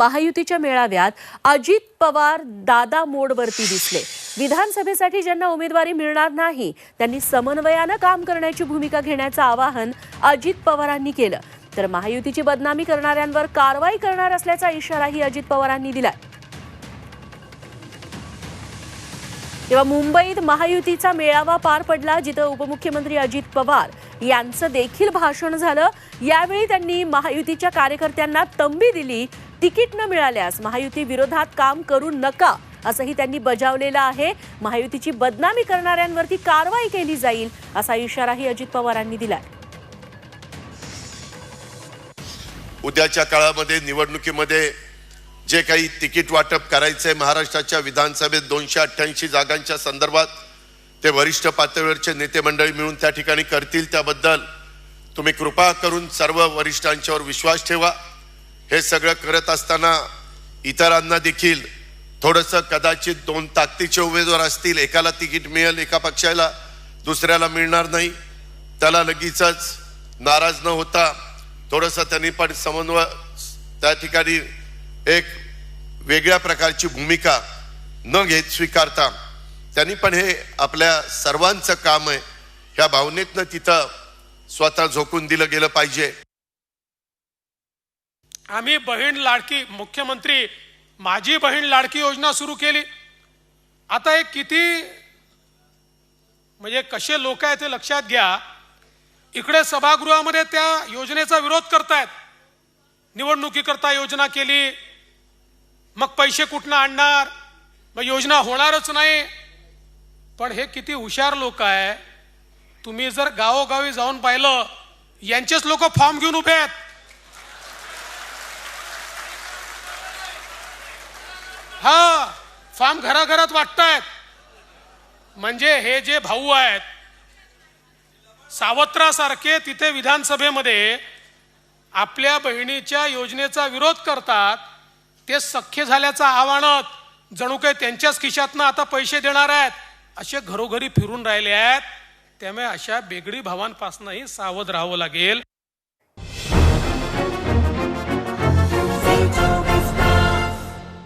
महायुतीच्या मेळाव्यात अजित पवार दादा मोडवरती दिसले. विधानसभेसाठी ज्यांना उमेदवारी मिळणार नाही त्यांनी समन्वयानं काम करण्याची भूमिका घेण्याचं आवाहन अजित पवारांनी केलं. तर महायुतीची बदनामी करणाऱ्यांवर कारवाई करणार असल्याचा इशाराही अजित पवारांनी दिला तेव्हा मुंबईत महायुतीचा मेळावा पार पडला जिथं उपमुख्यमंत्री अजित पवार यांचं देखील भाषण झालं. यावेळी त्यांनी महायुतीच्या कार्यकर्त्यांना तंबी दिली. तिकीट न मिळाल्यास महायुती विरोधात काम करू नका असंही त्यांनी बजावलेलं आहे. महायुतीची बदनामी करणाऱ्यांवरती कारवाई केली जाईल असा इशाराही अजित पवारांनी दिलाय. उद्याच्या काळामध्ये निवडणुकीमध्ये जे काही तिकीट वाटप करायचंय महाराष्ट्राच्या विधानसभेत दोनशे अठ्ठ्याऐंशी जागांच्या संदर्भात ते वरिष्ठ पातळीवरचे नेते मंडळी मिळून त्या ठिकाणी करतील. त्याबद्दल तुम्ही कृपा करून सर्व वरिष्ठांच्यावर विश्वास ठेवा. हे सगळं करत असताना इतरांना देखील थोडंसं कदाचित दोन ताकदीचे उमेदवार असतील. एकाला तिकीट मिळेल एका पक्षाला दुसऱ्याला मिळणार नाही. त्याला लगेचच नाराज न होता थोडंसं त्यांनी पण समन्वय त्या ठिकाणी एक वेगळ्या प्रकारची भूमिका न घेत स्वीकारता त्यांनी पण हे आपल्या सर्वांचं काम आहे. ह्या भावनेतनं तिथं स्वतः झोकून दिलं गेलं पाहिजे. आम्ही बहीण लाडकी मुख्यमंत्री माझी बहीण लाडकी योजना सुरू केली. आता हे किती म्हणजे कसे लोक आहेत ते लक्षात घ्या. इकडे सभागृहामध्ये त्या योजनेचा विरोध करतायत. निवडणुकीकरता योजना केली. मग पैसे कुठनं आणणार? मग योजना होणारच नाही. पण हे किती हुशार लोक आहे. तुम्ही जर गावोगावी जाऊन पाहिलं यांचेच लोक फॉर्म घेऊन उभे आहेत. हा फॉर्म घराघरात वाटतायत. म्हणजे हे जे भाऊ आहेत सावत्रासारखे तिथे विधानसभेमध्ये आपल्या बहिणीच्या योजनेचा विरोध करतात ते सख्य झाल्याचं आव्हानात जणू काही त्यांच्याच खिशातनं आता पैसे देणार आहेत. असे घरोघरी फिरून राहिले आहेत त्यामुळे अशा बेगडी भावांपासूनही सावध राहावं लागेल.